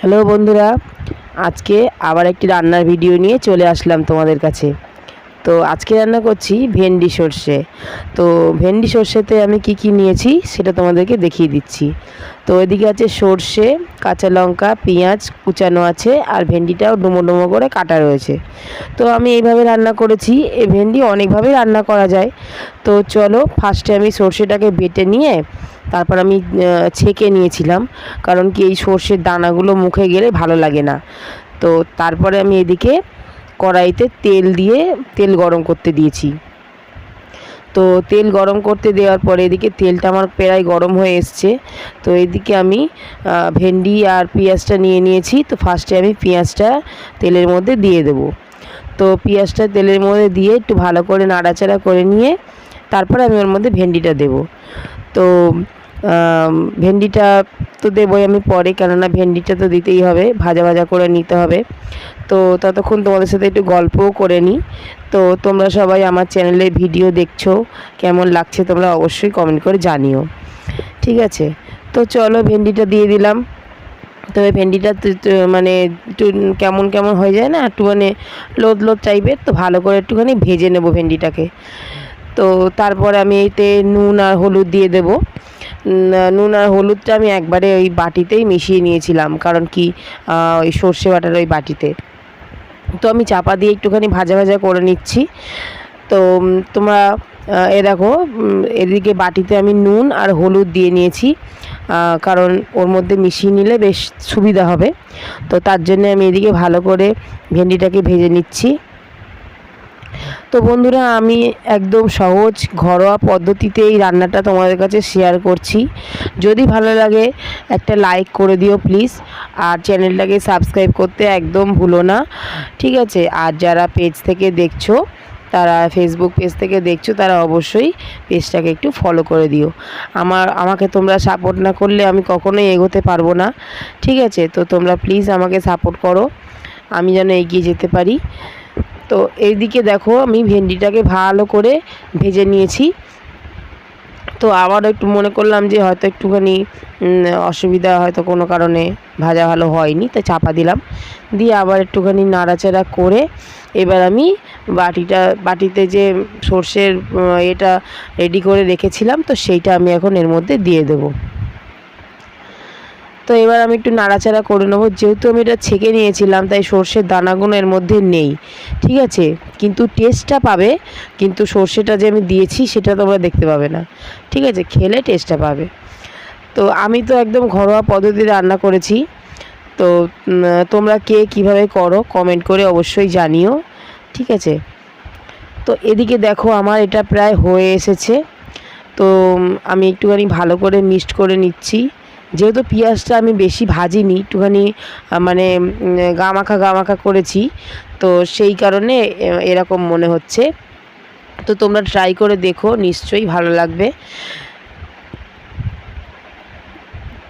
Hello বন্ধুরা আজকে আবার একটি রান্নার ভিডিও নিয়ে চলে আসলাম তোমাদের কাছে। তো আজকে রান্না করছি ভেন্ডি সর্ষে। তো ভেন্ডি সর্ষেতে আমি কি কি নিয়েছি সেটা তোমাদেরকে দেখিয়ে দিচ্ছি। তো এদিকে আছে সর্ষে, কাঁচা লঙ্কা, পেঁয়াজ কুচানো আছে আর ভেন্ডিটাও ডুমো ডুমো করে কাটা রয়েছে। তো আমি এইভাবে রান্না করেছি। এই ভেন্ডি অনেকভাবেই রান্না করা যায়। তো চলো ফার্স্টে আমি সর্ষেটাকে বেটে নিয়ে তারপর আমি ছেঁকে নিয়েছিলাম। কারণ কি এই সর্ষের দানাগুলো মুখে গেলে ভালো লাগে না। তো তারপরে আমি এদিকে কড়াইতে তেল দিয়ে তেল গরম করতে দিয়েছি। তো তেল গরম করতে দেওয়ার পরে এদিকে তেলটা আমার প্রায় গরম হয়ে এসছে। তো এদিকে আমি ভেন্ডি আর পেঁয়াজটা নিয়ে নিয়েছি। তো ফার্স্টে আমি পেঁয়াজটা তেলের মধ্যে দিয়ে দেবো। তো পেঁয়াজটা তেলের মধ্যে দিয়ে একটু ভালো করে নাড়াচাড়া করে নিয়ে, তারপরে আমি ওর মধ্যে ভেন্ডিটা দেবো। তো ভেন্ডিটা তো দেবই আমি পরে, কেননা ভেন্ডিটা তো দিতেই হবে, ভাজা ভাজা করে নিতে হবে। তো ততক্ষণ তোমাদের সাথে একটু গল্পও করে নিই। তো তোমরা সবাই আমার চ্যানেলে ভিডিও দেখছ, কেমন লাগছে তোমরা অবশ্যই কমেন্ট করে জানিও। ঠিক আছে? তো চলো ভেন্ডিটা দিয়ে দিলাম। তবে ভেন্ডিটা মানে একটু কেমন কেমন হয়ে যায় না, একটু মানে লোদ লোদ টাইপের তো ভালো করে একটুখানি ভেজে নেব ভেন্ডিটাকে। তো তারপরে আমি এতে নুন আর হলুদ দিয়ে দেবো। নুন আর হলুদটা আমি একবারে ওই বাটিতেই মিশিয়ে নিয়েছিলাম। কারণ কি ওই সর্ষে বাটার ওই বাটিতে। তো আমি চাপা দিয়ে একটুখানি ভাজা ভাজা করে নিচ্ছি। তো তোমরা এ দেখো এদিকে বাটিতে আমি নুন আর হলুদ দিয়ে নিয়েছি। কারণ ওর মধ্যে মিশিয়ে নিলে বেশ সুবিধা হবে। তো তার জন্য আমি এদিকে ভালো করে ভেন্ডিটাকে ভেজে নিচ্ছি। তো বন্ধুরা, আমি একদম সহজ, ঘরোয়া পদ্ধতিতে এই রান্নাটা তোমাদের কাছে শেয়ার করছি। যদি ভালো লাগে, একটা লাইক করে দিও প্লিজ আর চ্যানেলটাকে সাবস্ক্রাইব করতে একদম ভুলো না, ঠিক আছে? আর যারা পেজ থেকে দেখছ, তারা ফেসবুক পেজ থেকে দেখছ, তারা অবশ্যই পেজটাকে একটু ফলো করে দিও। আমার, আমাকে তোমরা সাপোর্ট না করলে আমি কখনোই এগোতে পারব না, ঠিক আছে? তো তোমরা প্লিজ আমাকে সাপোর্ট করো, আমি যেন এগিয়ে যেতে পারি। তো এইদিকে দেখো আমি ভেন্ডিটাকে ভালো করে ভেজে নিয়েছি। তো আবার একটু মনে করলাম যে হয়তো একটুখানি অসুবিধা হয়তো কোনো কারণে ভাজা ভালো হয়নি, তাই চাপা দিলাম। দিয়ে আবার একটুখানি নাড়াচাড়া করে এবার আমি বাটিটা, বাটিতে যে সর্ষের এটা রেডি করে রেখেছিলাম, তো সেইটা আমি এখন এর মধ্যে দিয়ে দেবো। তো এবার আমি একটু নাড়াচাড়া করে নেব। যেহেতু আমি এটা ছেঁকে নিয়েছিলাম, তাই সর্ষের দানাগুলো এর মধ্যে নেই। ঠিক আছে? কিন্তু টেস্টটা পাবে, কিন্তু সর্ষেটা যে আমি দিয়েছি, সেটা তোমরা দেখতে পাবে না। ঠিক আছে? খেলে টেস্টটা পাবে। তো আমি তো একদম ঘরোয়া পদ্ধতিতে রান্না করেছি। তো তোমরা কে কীভাবে করো কমেন্ট করে অবশ্যই জানিও। ঠিক আছে? তো এদিকে দেখো, আমার এটা প্রায় হয়ে এসেছে। তো আমি একটুখানি ভালো করে মিক্সড করে নিচ্ছি। যেহেতু পেঁয়াজটা আমি বেশি ভাজিনি, একটুখানি মানে গামাখা গামাখা করেছি, তো সেই কারণে এরকম মনে হচ্ছে। তো তোমরা ট্রাই করে দেখো, নিশ্চয়ই ভালো লাগবে।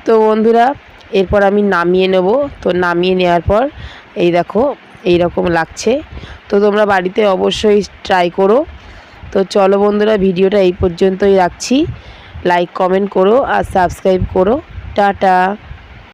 তো বন্ধুরা, এরপর আমি নামিয়ে নেব। তো নামিয়ে নেওয়ার পর, এই দেখো এই রকম লাগছে। তো তোমরা বাড়িতে অবশ্যই ট্রাই করো। তো চলো বন্ধুরা, ভিডিওটা এই পর্যন্তই রাখছি। লাইক কমেন্ট করো আর সাবস্ক্রাইব করো। टाटा